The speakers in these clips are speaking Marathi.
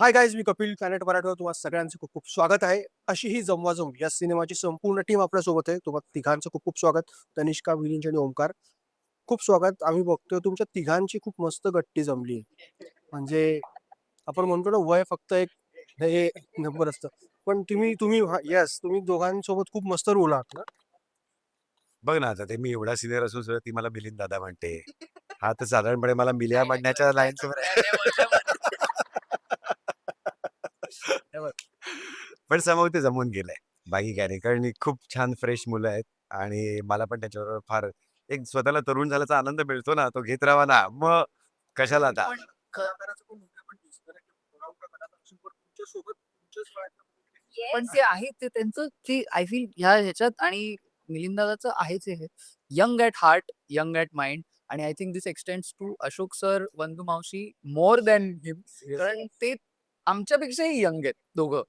हाय गाईज मी कपिल प्लॅनेट मराठीवर तुम्हाला सगळ्यांचं खूप खूप स्वागत आहे अशी ही जमवा जमवी या सिनेमाची संपूर्ण टीम आपल्यासोबत आहे तुम्हाला तिघांचं खूप खूप स्वागत तनिष्का विलिंच आणि ओमकार खूप स्वागत आम्ही बघतोय तुमच्या तिघांची खूप मस्त गट्टी जमली म्हणजे आपण म्हणतो ना वय फक्त एक हे नंबर असतं पण तुम्ही तुम्ही येस तुम्ही दोघांसोबत खूप मस्त रोल आहात ना बघ ना आता ते मी एवढा सिनियर असून सुद्धा ती मला मिलिंद दादा म्हणते हा तर साधारणपणे मला मिलिया म्हणण्याच्या लाईन पण समोर ते जमून गेलंय. बाकी काय नाही. कारण ही खूप छान फ्रेश मुलं आहेत आणि मला पण त्याच्याबरोबर फार एक स्वतःला तरुण झाल्याचा आनंद मिळतो ना. तो घेत राहावा ना. मग कशाला आता? पण कलाकाराचं पण मुद्दा पण दिसतं ना, की बघा कलाकार असून पण तुमच्यासोबत तुमच्याच वयातल्या पण ते आहे ते त्यांचं ते आय फील ह्या ह्याच्यात आणि मिलिंद दादाचं आहेच हे. Young at heart young at mind आणि I think this extends to Ashok sir Vandu मावशी मोर दॅन हिम कारण ते आमच्यापेक्षाही यंग आहेत दोघं.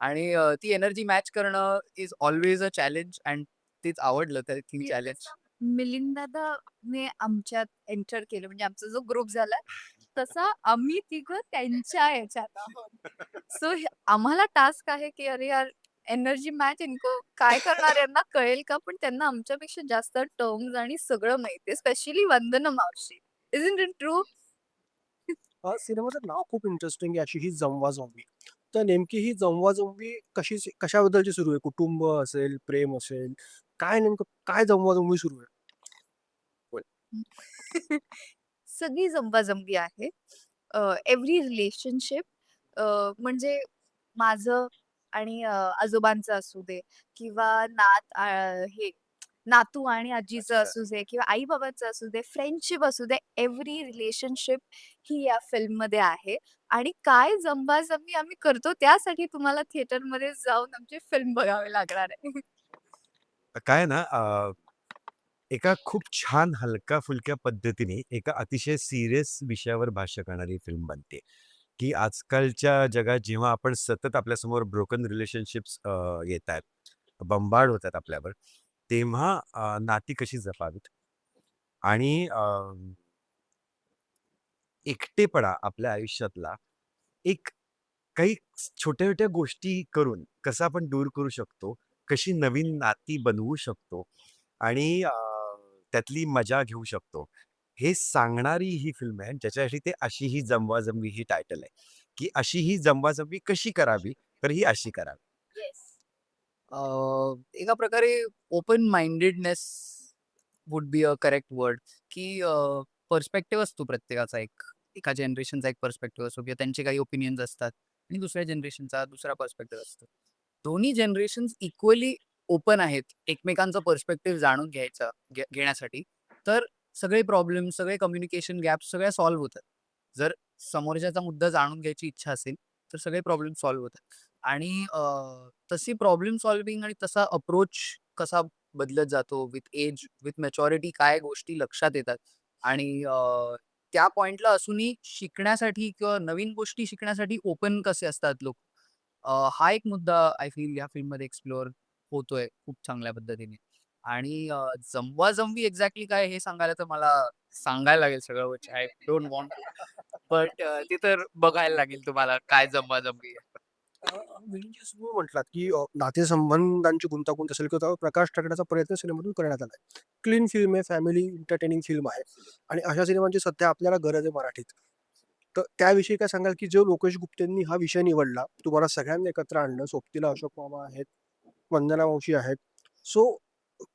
आणि अं, ती एनर्जी मॅच करणं is always a challenge and तेच आवडलं त्या ती चॅलेंज. मिलिंदाने आमच्यात एंटर केलं म्हणजे आमचा जो ग्रुप झाला तसा आम्ही तिघं त्यांच्या याच्यात आहोत. सो आम्हाला टास्क आहे की अरे यार एनर्जी मॅच इनको काय करणार यांना कळेल का? पण त्यांना आमच्यापेक्षा जास्त टर्म्स आणि सगळं माहितीये स्पेशली वंदना मावशी. Is in it true? सिनेमाचं नाव खूप इंटरेस्टिंग आहे अशी ही जमवा जमवी तर नेमकी ही जमवा जमवी कशी कशाबद्दलची सुरू आहे? कुटुंब असेल प्रेम असेल काय नेमकं काय जमवा जमवी सुरू आहे? सगळी जमवाजमवी आहे. एव्हरी रिलेशनशिप म्हणजे माझं आणि अ, आजोबांचं असू दे किंवा नात आ, हे नातू आणि आजीचं अच्छा. असू दे किंवा आई बाबांचं असू दे फ्रेंडशिप असू दे एव्हरी रिलेशनशिप ही या फिल्ममध्ये आहे. आणि काय जमवाजमवी आम्ही करतो त्यासाठी तुम्हाला थिएटरमध्ये जाऊन आमची फिल्म बघावी लागणार आहे. काय ना अ, एका खूप छान हलका फुलक्या पद्धतीने एका अतिशय सिरियस विषयावर भाष्य करणारी फिल्म बनते. की आजकालच्या जगात जेव्हा आपण सतत आपल्यासमोर ब्रोकन रिलेशनशिप्स येत आहेत बंबाड होत आहेत आपल्यावर तेव्हा अ, नाती कशी जपावीत? आणि अ, एकटेपणा आपल्या आयुष्यातला एक काही छोट्या छोट्या गोष्टी करून कसं आपण दूर करू शकतो कशी नवीन नाती बनवू शकतो आणि अ, त्यातली मजा घेऊ शकतो हे सांगणारी ही फिल्म आहे ज्याच्यासाठी ते अशी ही जमवाजमवी ही टायटल आहे. की अशी ही जमवाजमवी कशी करावी तर ही अशी करावी. अ, एका प्रकारे open mindedness would be a correct word की पर्स्पेक्टिव्ह असतो प्रत्येकाचा एक. एका जनरेशनचा एक पर्स्पेक्टिव्ह असतो किंवा त्यांचे काही ओपिनियन्स असतात आणि दुसऱ्या जनरेशनचा दुसरा पर्स्पेक्टिव्ह असतो. दोन्ही जनरेशन्स इक्वली ओपन आहेत एकमेकांचा पर्स्पेक्टिव्ह जाणून घ्यायचा घे- घेण्यासाठी. तर सगळे प्रॉब्लेम सगळे कम्युनिकेशन गॅप सगळ्या सॉल्व्ह होतात. जर समोरच्याचा मुद्दा जाणून घ्यायची इच्छा असेल तर सगळे प्रॉब्लेम सॉल्व्ह होतात. आणि अ, तशी प्रॉब्लेम सॉल्विंग आणि तसा अप्रोच कसा बदलत जातो विथ एज विथ मॅच्युरिटी काय गोष्टी लक्षात येतात. आणि अ, त्या पॉइंटला असूनही शिकण्यासाठी किंवा नवीन गोष्टी शिकण्यासाठी ओपन कसे असतात लोक? अ, हा एक मुद्दा आय फील या फिल्ममध्ये एक्सप्लोअर होतोय खूप चांगल्या पद्धतीने. आणि अ, जमवाजमवी एक्झॅक्टली काय हे सांगायला तर मला सांगायला लागेल सगळं आय डोंट वॉन्ट बट ते तर बघायला लागेल तुम्हाला काय जमवाजमवी आहे. अ, म्हणजे तुम्ही म्हटलात की अ, नातेसंबंधांची गुंतागुंत असेल किंवा त्यावर प्रकाश टाकण्याचा प्रयत्न सिनेमातून करण्यात आला आहे क्लीन फिल्म आहे फॅमिली एंटरटेनिंग फिल्म आहे. आणि अशा सिनेमांची सध्या आपल्याला गरज आहे मराठीत. तर त्याविषयी काय सांगाल की जो लोकेश गुप्तेंनी हा विषय निवडला तुम्हाला सगळ्यांना एकत्र आणलं. सोबतीला अशोक मामा आहेत वंदना मावशी आहेत. सो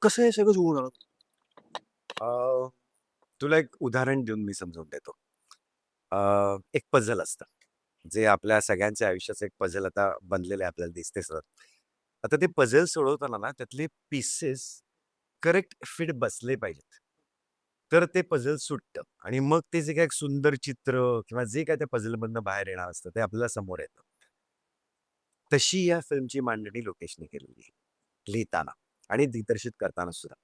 कसं हे सगळं जुळून आलं? अ, तुला एक उदाहरण देऊन मी समजावून देतो. अ, एक पझल असतं. जे आपल्या सगळ्यांच्या आयुष्याचं एक पझल आता बनलेलं आहे आपल्याला दिसते सर आता ते पझल सोडवताना ना त्यातले पीसेस करेक्ट फिट बसले पाहिजेत. तर ते पझल सुटतं आणि मग ते जे काय एक सुंदर चित्र किंवा जे काय त्या पझलमधनं बाहेर येणार असतं ते आपल्याला समोर येतं. तशी या फिल्मची मांडणी लोकेशने केलेली आहे लिहिताना आणि दिग्दर्शित करताना सुद्धा.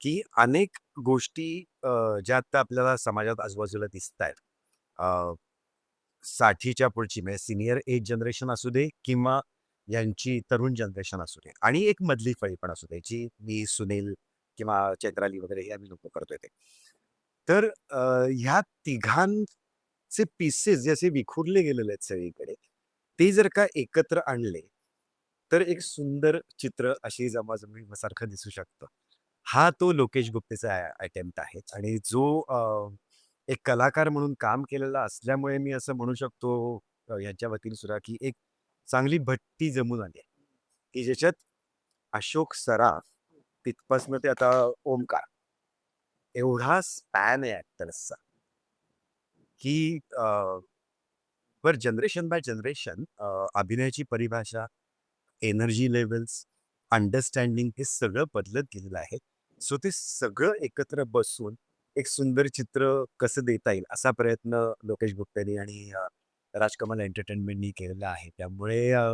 की अनेक गोष्टी अ, ज्या आता आपल्याला समाजात आजूबाजूला दिसत आहेत साठीच्या पुढची म्हणजे सिनियर एज जनरेशन असू दे किंवा यांची तरुण जनरेशन असू दे आणि एक मधली फळी पण असू दे जी मी सुनील किंवा चैत्राली वगैरे हे आम्ही लोक करतोय ते. तर ह्या तिघांचे पीसेस जे असे विखुरले गेलेले आहेत सगळीकडे ते जर का एकत्र आणले तर एक सुंदर चित्र अशी जमाजमी सारखं दिसू शकतं. हा तो लोकेश गुप्तेचा अटेम्प्ट आहे आणि जो अ, एक कलाकार म्हणून काम केलेलं असल्यामुळे मी असं म्हणू शकतो अ, यांच्या वतीने सुद्धा की एक चांगली भट्टी जमून आली आहे. की ज्याच्यात अशोक सराफ तिथपासनं ते आता ओमकार एवढा स्पॅन आहे ऍक्टर्सचा की अ, वर जनरेशन बाय जनरेशन अभिनयाची परिभाषा एनर्जी लेवल्स अंडरस्टँडिंग हे सगळं बदलत गेलेलं आहे. सो ते सगळं एकत्र बसून एक सुंदर चित्र कसं देता येईल असा प्रयत्न लोकेश गुप्तेनी आणि राजकमल एंटरटेनमेंटनी केलेला आहे. त्यामुळे अ,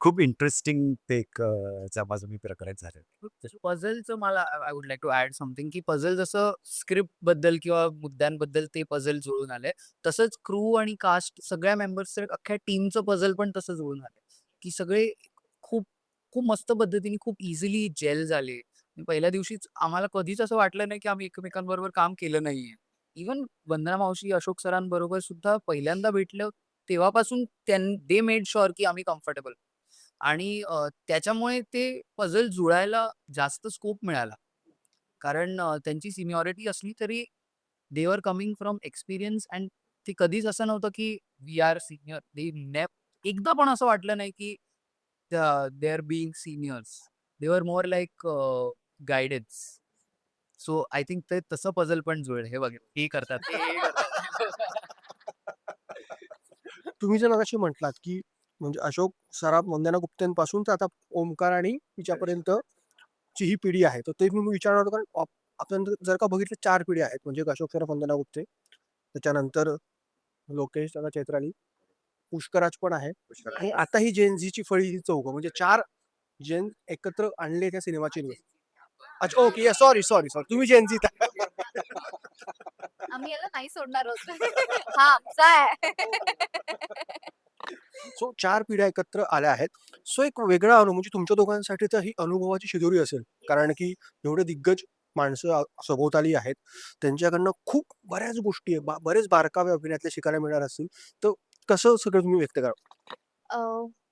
खूप इंटरेस्टिंग ते एक अ, जमाजमी प्रकारे झालं. पझलचं मला I would like to add something की पझल जसं स्क्रिप्टबद्दल किंवा मुद्द्यांबद्दल ते पझल जुळून आले तसंच क्रू आणि कास्ट सगळ्या मेंबर्स अख्ख्या टीमचं पझल पण तसं जुळून आले की सगळे खूप खूप मस्त पद्धतीने खूप इझिली जेल झाले. पहिल्या दिवशीच आम्हाला कधीच असं वाटलं नाही की आम्ही एकमेकांबरोबर काम केलं नाहीये. इवन वंदना मावशी अशोक सरांबरोबर सुद्धा पहिल्यांदा भेटलं तेव्हापासून त्यां दे मेड शुअर की आम्ही कम्फर्टेबल आणि अ, त्याच्यामुळे ते पझल जुळायला जास्त स्कोप मिळाला. कारण अ, त्यांची सिनियॉरिटी असली तरी they are coming from experience and ते कधीच असं नव्हतं की वी आर सिनियर दे नेप एकदा पण असं वाटलं नाही की they are being seniors they are more like guidance so I think ते तसं पझल पण जुळलं. हे बघ हे करतात. तुम्ही जर मगाशी म्हटलात की म्हणजे अशोक सराफ वंदना गुप्तेंपासून तर आता ओमकार आणि तिच्यापर्यंत ची ही पिढी आहे. तर ते मी विचारणार होतो कारण आप- आपण जर का बघितलं चार पिढ्या आहेत. म्हणजे अशोक सराफ वंदना गुप्ते त्याच्यानंतर लोकेश दादा चैत्राली पुष्कराज पण आहे. आणि आता ही जेन झीची फळी ही चौघ. म्हणजे चार जेन एकत्र आणले त्या सिनेमाची न्यूज अच्छा ओके सॉरी सॉरी सॉरी तुम्ही जेन झीत आम्ही याला नाही सोडणार होतो हा आमचा आहे. सो चार पिढ्या एकत्र आल्या आहेत. सो एक वेगळा अनुभव म्हणजे तुमच्या दोघांसाठी तर ही अनुभवाची शिदोरी असेल. कारण की एवढे दिग्गज माणसं आ- सभोवताली आहेत. त्यांच्याकडनं खूप बऱ्याच गोष्टी आहे बा- बरेच बारकावे अभिनयातले शिकायला मिळणार असतील. तर कसं सगळं तुम्ही व्यक्त करा अ,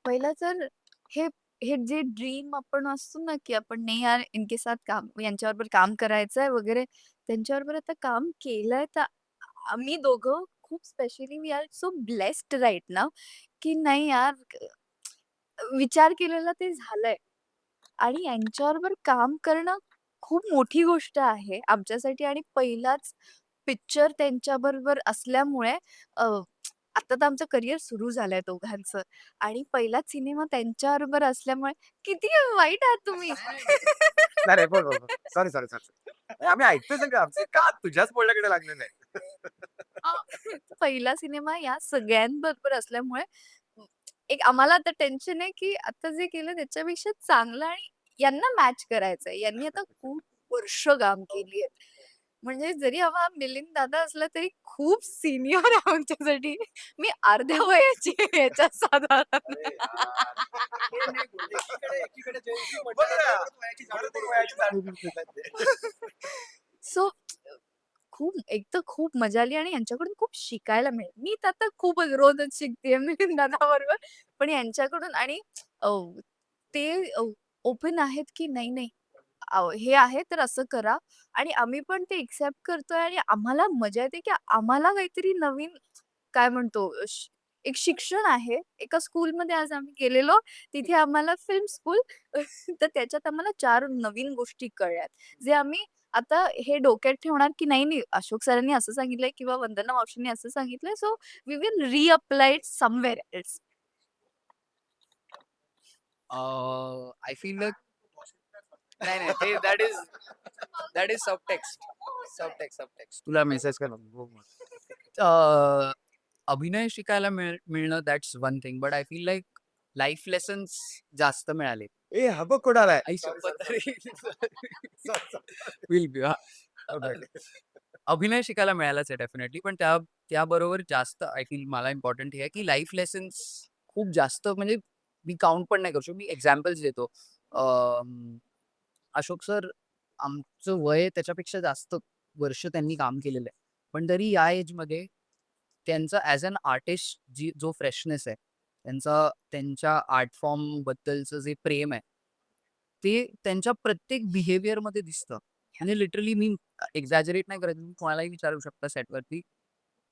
पहिलं तर हे हे जे ड्रीम आपण असतो ना की आपण नाही यार इनके साथ काम यांच्याबरोबर काम करायचं आहे वगैरे त्यांच्याबरोबर आता काम केलंय तर आम्ही दोघं खूप specially we are so blessed right ना की नाही यार विचार केलेला ते झालंय. आणि यांच्याबरोबर काम करणं खूप मोठी गोष्ट आहे. आमच्यासाठी आणि पहिलाच पिक्चर त्यांच्याबरोबर असल्यामुळे अ, आता तर आमचं करिअर सुरू झालंय दोघांचं. आणि पहिलाच सिनेमा त्यांच्याबरोबर असल्यामुळे किती वाईट आहात तुम्ही. नाही सॉरी सॉरी सॉरी आम्ही ऐकतोय सगळं. आमचे का तुझ्याच बोलण्याकडे लागलेलं आहे पहिला सिनेमा या सगळ्यांबरोबर असल्यामुळे एक आम्हाला आता टेन्शन आहे की आता जे केलं त्याच्यापेक्षा चांगलं आणि यांना मॅच करायचंय. यांनी आता खूप वर्ष काम केली आहेत म्हणजे जरी हवा मिलिंद दादा असला तरी खूप सिनियर आहे आमच्यासाठी. मी अर्ध्या वयाची आहे याच्यात साधारण. सो खूप एक तर खूप मजा आली आणि यांच्याकडून खूप शिकायला मिळेल. मी तर आता खूप रोजच शिकते मिलिंद दादाबरोबर. पण यांच्याकडून आणि ते ओपन आहेत की नाही नाही हे आहे तर असं करा आणि आम्ही पण ते एक्सेप्ट करतोय आणि आम्हाला मजा येते की आम्हाला काहीतरी नवीन काय म्हणतो श- एक शिक्षण आहे. एका स्कूलमध्ये आज आम्ही गेलेलो. तिथे आम्हाला फिल्म स्कूल तर त्याच्यात आम्हाला चार नवीन गोष्टी कळल्यात. जे आम्ही आता हे डोक्यात ठेवणार की नाही नाही अशोक सरांनी असं सांगितलंय किंवा वंदना मावशींनी असं सांगितलंय. So we will reapplied somewhere else. I feel नाही नाही ते that is that is subtext subtext subtext तुला मेसेज कर अभिनय शिकायला मिळ मिळणं that's one thing but I feel like life lessons जास्त मिळाले. ए हा बघ कोणाला आहे. आई शपथ विल बी अभिनय शिकायला मिळालाच आहे डेफिनेटली पण त्या त्याबरोबर जास्त आय फील मला इम्पॉर्टंट हे आहे की लाईफ लेसन्स खूप जास्त म्हणजे मी काउंट पण नाही करू शकतो मी एक्झाम्पल्स देतो. अशोक सर आमचं वय त्याच्यापेक्षा जास्त वर्ष त्यांनी काम केलेलं आहे. पण तरी या एजमध्ये त्यांचा ॲज अन आर्टिस्ट जी जो फ्रेशनेस आहे त्यांचा त्यांच्या आर्ट फॉर्म बद्दलचं जे प्रेम आहे ते त्यांच्या प्रत्येक बिहेवियरमध्ये दिसतं. आणि लिटरली मी एक्झॅजरेट नाही करत मी कोणालाही विचारू शकता सेटवरती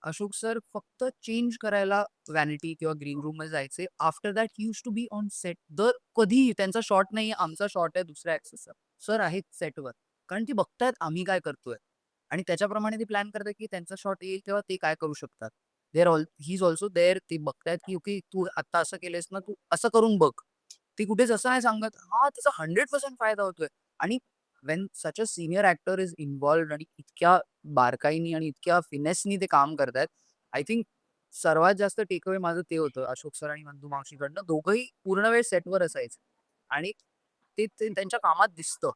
अशोक सर फक्त चेंज करायला व्हॅनिटी किंवा ग्रीन रूममध्ये जायचे. After that use to be on set. दर कधीही त्यांचा शॉट नाही आमचा शॉट आहे दुसऱ्या ऍक्सेसचा सर आहेत सेटवर. कारण ती बघतायत आम्ही काय करतोय. आणि त्याच्याप्रमाणे ते प्लॅन करतात की त्यांचा शॉट येईल तेव्हा ते काय करू शकतात. There all he is also there. ते बघतायत की ओके तू आता असं केलंयस ना तू असं करून बघ. ते कुठेच असं नाही सांगत. हा त्याचा हंड्रेड पर्सेंट फायदा होतोय. आणि when such a senior actor is involved आणि इतक्या बारकाईनी आणि इतक्या फिनेसनी ते काम करतायत आय थिंक सर्वात जास्त टेकअवे माझं ते होतं अशोक सर आणि मंदू मावशीकडनं दोघंही पूर्ण वेळ सेटवर असायचे आणि ते ते त्यांच्या कामात दिसतं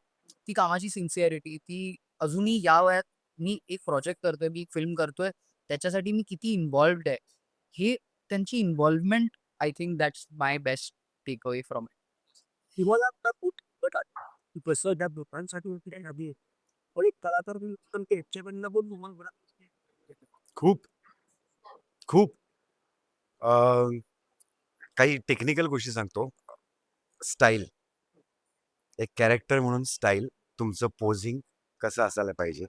ती कामाची सिन्सिअरिटी ती अजूनही या वयात मी एक प्रोजेक्ट करतोय मी एक फिल्म करतोय त्याच्यासाठी मी किती इन्व्हॉल्व्ड आहे हे त्यांची involvement I think that's my best takeaway from तुम्हाला आता खूप आहे. त्या लोकांसाठी होती हवी आहे. पण एक कलाकार म्हणून पण ते ह्याच्याकडनं पण तुम्हाला बरं खूप खूप. अं, काही टेक्निकल गोष्टी सांगतो. स्टाईल एक कॅरेक्टर म्हणून स्टाईल तुमचं पोझिंग कसं असायला पाहिजे?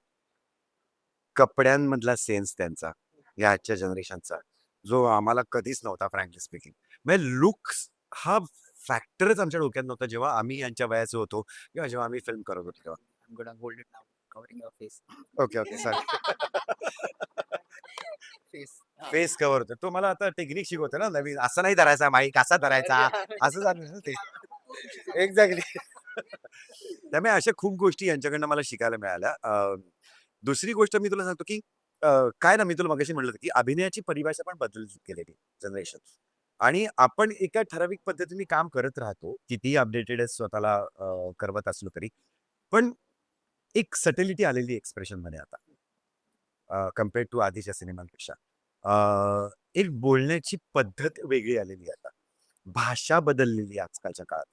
कपड्यांमधला सेन्स त्यांचा या आजच्या जनरेशनचा जो आम्हाला कधीच नव्हता फ्रँकली स्पीकिंग म्हणजे लुक्स हा फॅक्टरच आमच्या डोक्यात नव्हता. जेव्हा आम्ही यांच्या वयाचे होतो किंवा जेव्हा आम्ही फिल्म करत होतो तेव्हा. Covering face okay okay sorry face face cover होतो. तो मला आता टेक्निक शिकवतो ना नवीन. असं नाही धरायचा माईक असा धरायचा? असं झालं ना ते. एक्झॅक्टली त्यामुळे अशा खूप गोष्टी यांच्याकडनं मला शिकायला मिळाल्या. अं, दुसरी गोष्ट मी तुला सांगतो की अं, काय ना मी तुला मगाशी म्हणलं होतं की अभिनयाची परिभाषा पण बदल केलेली जनरेशन आणि आपण एका ठराविक पद्धतीने काम करत राहतो कितीही अपडेटेड स्वतःला अं, करवत असलो तरी. पण एक सटेलिटी आलेली एक्सप्रेशनमध्ये आता. कंपेअर टू आधीच्या सिनेमांपेक्षा. अं, एक बोलण्याची पद्धत वेगळी आलेली आहे आता. भाषा बदललेली आहे आजकालच्या काळात.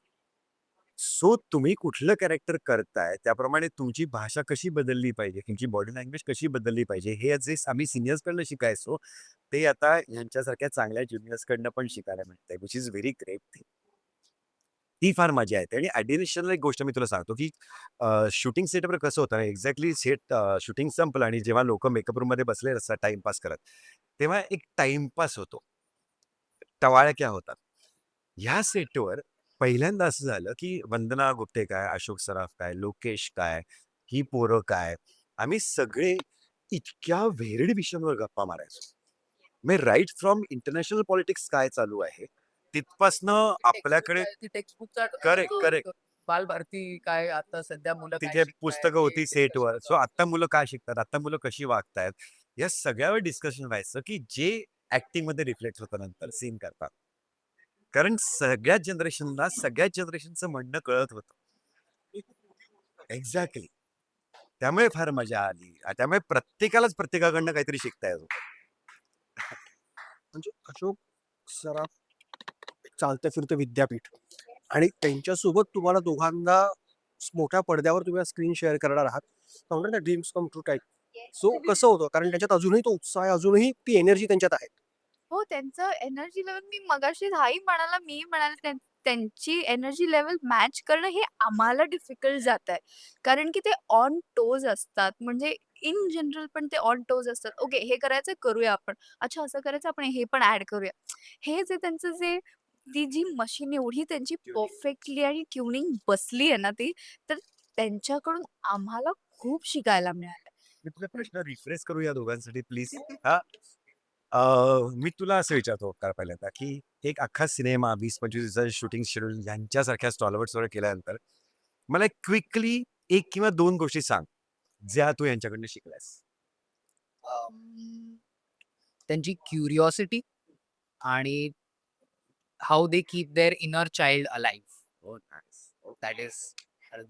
सो तुम्ही कुठलं कॅरेक्टर करताय त्याप्रमाणे तुमची भाषा कशी बदलली पाहिजे तुमची बॉडी लँग्वेज कशी बदलली पाहिजे हे जे आम्ही सिनियर्सकडनं शिकायचो ते आता यांच्यासारख्या चांगल्या ज्युनियर्सकडनं पण शिकायला मिळतंय which is very great thing ती फार मजा येते आणि ॲडिशनल एक गोष्ट मी तुला सांगतो की शूटिंग सेटवर कसं होतं एक्झॅक्टली सेट शूटिंग संपलं आणि जेव्हा लोक मेकअप रूममध्ये बसले असतात टाइमपास करत तेव्हा एक टाइमपास होतो. टवाळक्या होतात ह्या सेटवर पहिल्यांदा असं झालं की वंदना गुप्ते काय अशोक सराफ काय लोकेश काय ही पोरं काय आम्ही सगळे इतक्या व्हेरिड विषयांवर गप्पा मारायचो. म्हणजे राईट फ्रॉम इंटरनॅशनल पॉलिटिक्स काय चालू आहे तिथपासनं आपल्याकडे टेक्स्टबुकचा Correct, correct. बाल भारती काय आता सध्या मुलं काय तिथे शिकतायत पुस्तकं ते होती discussion सेटवर सो आता मुलं काय शिकतात आता मुलं कशी वागतायत या सगळ्यावर डिस्कशन व्हायचं की जे ऍक्टिंगमध्ये रिफ्लेक्ट होतं नंतर सीन करतात कारण सगळ्याच जनरेशनला सगळ्याच जनरेशनचं म्हणणं कळत होतं. एक्झॅक्टली त्यामुळे फार मजा आली. आ, त्यामुळे प्रत्येकालाच प्रत्येकाकडनं काहीतरी शिकता येत होतं. म्हणजे अशोक सराफ चालतं फिरतं विद्यापीठ. आणि त्यांच्यासोबत तुम्हाला दोघांना मोठ्या पडद्यावर तुम्ही स्क्रीन शेअर करणार आहात. म्हणतात ना dreams come true type so कसं होतं? कारण त्याच्यात अजूनही तो उत्साह आहे अजूनही ती एनर्जी त्यांच्यात आहे. हो त्यांचं एनर्जी लेवल मी मगाशी हाही म्हणाला मी म्हणाले त्यां- त्यांची एनर्जी लेवल मॅच करणं हे आम्हाला डिफिकल्ट जात आहे कारण की ते ऑन टोज असतात. म्हणजे इन जनरल पण ते ऑन टोज असतात. ओके हे करायचं करूया आपण. अच्छा असं करायचं आपण हे पण ऍड करूया. हे जे त्यांचं जे ती जी मशीन एवढी त्यांची परफेक्टली आणि ट्युनिंग बसली आहे ना ती तर त्यांच्याकडून आम्हाला खूप शिकायला मिळालं. मी तुझा प्रश्न रिफ्रेश करू या दोघांसाठी प्लीज. हा अं, मी तुला असं विचारतो का पहिल्यांदा की एक अख्खा सिनेमा वीस पंचवीस दिवसाचं शूटिंग शेड्यूल यांच्यासारख्या स्टॉलवर्ड्सवर केल्यानंतर मला क्विकली एक किंवा दोन गोष्टी सांग ज्या तू यांच्याकडनं शिकलास अम, त्यांची क्युरिओसिटी आणि how they keep their inner child alive that is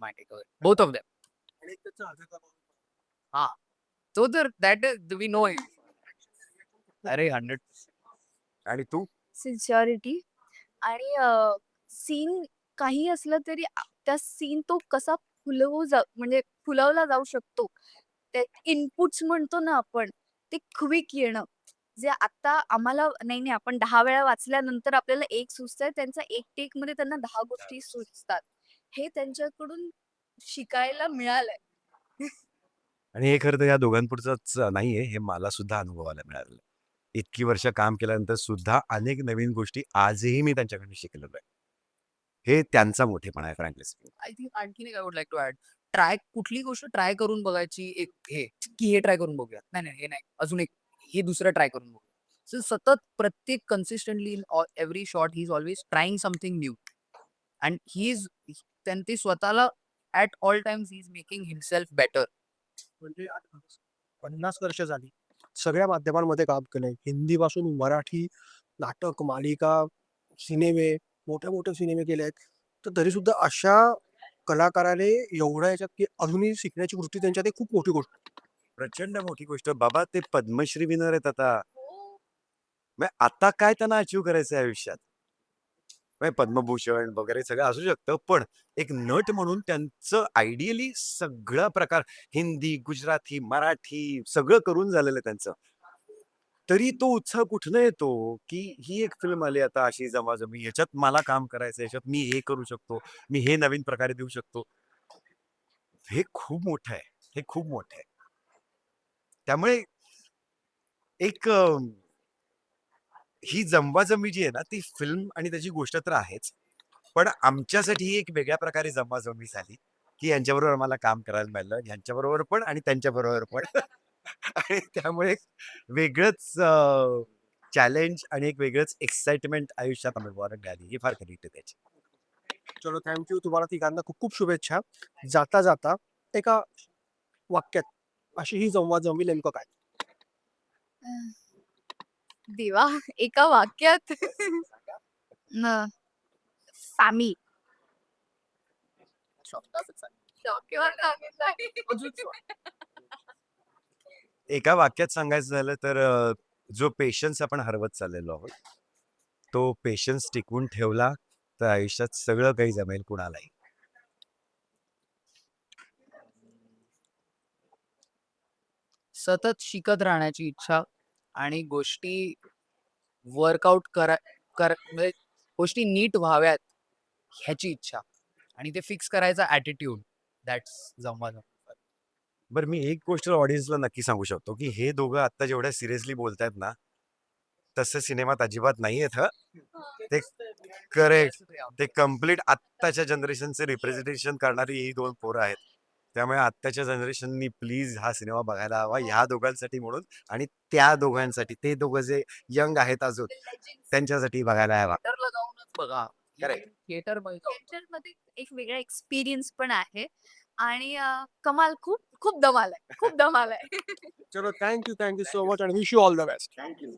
my take both of them आणि त्याचं आजोबा- तो तर दॅट इज वी नो अरे हंड्रेड आणि तू? सिन्सिअरिटी आणि सीन काही असलं तरी आ- त्या सीन तो कसा फुलवू जा म्हणजे फुलवला जाऊ शकतो. ते इनपुट्स म्हणतो ना आपण ते क्विक येणं. जे आता आम्हाला नाही नाही आपण दहा वेळा वाचल्यानंतर आपल्याला एक सुचतंय त्यांचा एक टेकमध्ये त्यांना दहा गोष्टी सुचतात. हे त्यांच्याकडून शिकायला मिळालंय. आणि हे खरं तर या दोघांपुरचंच नाहीये हे मला सुद्धा अनुभवायला मिळालेलं आहे. इतकी वर्ष काम केल्यानंतर सुद्धा अनेक नवीन गोष्टी आजही मी त्यांच्याकडून शिकलेलो आहे. हे त्यांचा मोठेपणा आहे फ्रँकली आय थिंक आणखीन एक I would like to add try कुठली गोष्ट ट्राय करून बघायची एक हे की हे ट्राय करून बघूया नाही नाही हे नाही. अजून एक हे दुसरं ट्राय करून बघू. सो सतत प्रत्येक consistently in every shot he is always trying something new and he is त्यांनी ते स्वतःला at all times he is making himself better म्हणजे पन्नास वर्ष झाली. सगळ्या माध्यमांमध्ये काम केलंय. हिंदी पासून मराठी नाटक मालिका सिनेमे मोठे मोठे सिनेमे केले आहेत. तर तरी सुद्धा अशा कलाकाराने एवढ्या याच्यात की अजूनही शिकण्याची वृत्ती त्यांच्यात खूप मोठी गोष्ट. प्रचंड मोठी गोष्ट. बाबा ते पद्मश्री विनर आहेत आता. म्हणजे आता काय त्यांना अचीव करायचं आहे आयुष्यात? म्हणजे पद्मभूषण वगैरे सगळं असू शकतं पण एक नट म्हणून त्यांचं आयडियली सगळा प्रकार हिंदी गुजराती मराठी सगळं करून झालेलं त्यांचं. तरी तो उत्साह कुठनं येतो की ही एक फिल्म आली आता अशी जमाजमी याच्यात मला काम करायचं याच्यात मी हे करू शकतो मी हे नवीन प्रकारे देऊ शकतो. हे खूप मोठं आहे. हे खूप मोठं आहे. त्यामुळे एक ही जमवाजमी जी आहे ना ती फिल्म आणि त्याची गोष्ट तर आहेच. पण आमच्यासाठी ही एक वेगळ्या प्रकारे जमवाजमी झाली की यांच्याबरोबर आम्हाला काम करायला मिळालं यांच्याबरोबर पण आणि त्यांच्याबरोबर पण. आणि त्यामुळे वेगळंच चॅलेंज आणि एक वेगळंच एक्साइटमेंट आयुष्यात अनुभवायला मिळाली. ही फार खरी आहे त्याची. चलो थँक्यू तुम्हाला तिघांना खूप खूप शुभेच्छा. जाता जाता एका वाक्यात अशी ही संवाद जमवी नेमकं काय? देवा एका वाक्यात. फॅमिली एका वाक्यात सांगायचं झालं तर अ, जो पेशन्स आपण हरवत चाललेलो आहोत तो पेशन्स टिकवून ठेवला तर आयुष्यात सगळं काही जमेल कुणालाही. सतत शिकत राहण्याची इच्छा आणि गोष्टी वर्कआउट करा कर म्हणजे गोष्टी नीट व्हाव्यात ह्याची इच्छा आणि ते फिक्स करायचा ॲटिट्यूड दॅट्स जमवा बरं मी एक गोष्ट ऑडियन्सला नक्की सांगू शकतो की हे दोघं आता जेवढ्या सिरियसली बोलतायत ना तसं सिनेमात अजिबात नाही आहेत ते करेक्ट ते कंप्लीट आत्ताच्या जनरेशनचे रिप्रेझेंटेशन करणारी ही दोन पोरं आहेत. त्यामुळे आत्ताच्या जनरेशननी प्लीज हा सिनेमा बघायला हवा ह्या दोघांसाठी म्हणून आणि त्या दोघांसाठी ते दोघं जे यंग आहेत अजून त्यांच्यासाठी बघायला हवा. थिएटरला जाऊनच बघा. Correct. थिएटरमध्ये एक वेगळा एक्सपिरियन्स पण आहे आणि अं, कमाल खूप खूप धमाल आहे खूप धमाल आहे. चलो thank you thank you so much आणि wish you all the best. Thank you.